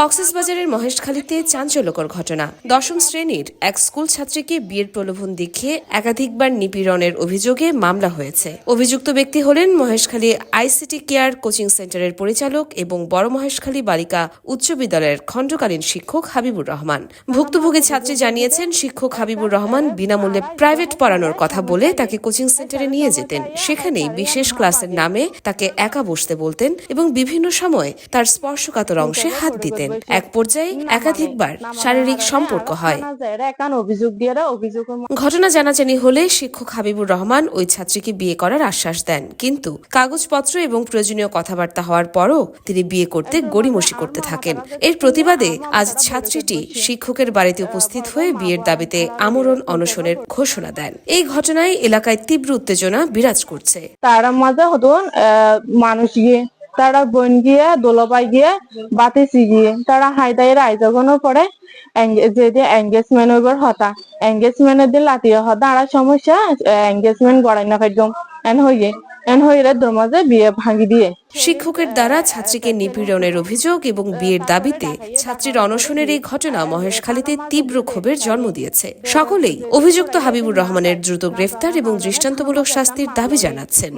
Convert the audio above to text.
কক্সবাজারের মহেশখালীতে চাঞ্চল্যকর ঘটনা। দশম শ্রেণির এক স্কুল ছাত্রীকে বিয়ের প্রলোভন দেখিয়ে একাধিকবার নিপীড়নের অভিযোগে মামলা হয়েছে। অভিযুক্ত ব্যক্তি হলেন মহেশখালী আইসিটি কেয়ার কোচিং সেন্টারের পরিচালক এবং বড় মহেশখালী বালিকা উচ্চ বিদ্যালয়ের খণ্ডকালীন শিক্ষক হাবিবুর রহমান। ভুক্তভোগী ছাত্রী জানিয়েছেন, শিক্ষক হাবিবুর রহমান বিনামূল্যে প্রাইভেট পড়ানোর কথা বলে তাকে কোচিং সেন্টারে নিয়ে যেতেন। সেখানেই বিশেষ ক্লাসের নামে তাকে একা বসতে বলতেন এবং বিভিন্ন সময় তার স্পর্শকাতর অংশে হাত দিতেন। এক পর্যায়ে একাধিকবার শারীরিক সম্পর্ক হয়। ঘটনা জানাজানি হলে শিক্ষক হাবিবুর রহমান ওই ছাত্রীকে বিয়ে করার আশ্বাস দেন। কিন্তু কাগজপত্র এবং প্রয়োজনীয় কথাবার্তা হওয়ার পরও তিনি বিয়ে করতে গড়িমসি করতে থাকেন। এর প্রতিবাদে আজ ছাত্রীটি শিক্ষকের বাড়িতে উপস্থিত হয়ে বিয়ের দাবিতে আমরণ অনশনের ঘোষণা দেন। এই ঘটনায় এলাকায় তীব্র উত্তেজনা বিরাজ করছে। তারা মাঝে হতন মানুষ গিয়ে তারা বোন গিয়ে, দোলবাই গিয়ে বাতিসি গিয়ে তারা হাইদাইয়ের আয়োজনের পরে এঙ্গে- যদি এঙ্গেজমেন্ট হইবার হতা এঙ্গেজমেন্টের দিন লাতিয়ে হতা, আর সমস্যা এঙ্গেজমেন্ট গড়াই না এন হইয়ে বিয়ে ভাঙি দিয়ে। শিক্ষকের দ্বারা ছাত্রীকে নিপীড়নের অভিযোগ এবং বিয়ের দাবিতে ছাত্রীর অনশনের এই ঘটনা মহেশখালীতে তীব্র ক্ষোভের জন্ম দিয়েছে। সকলেই অভিযুক্ত হাবিবুর রহমানের দ্রুত গ্রেফতার এবং দৃষ্টান্তমূলক শাস্তির দাবি জানাচ্ছেন।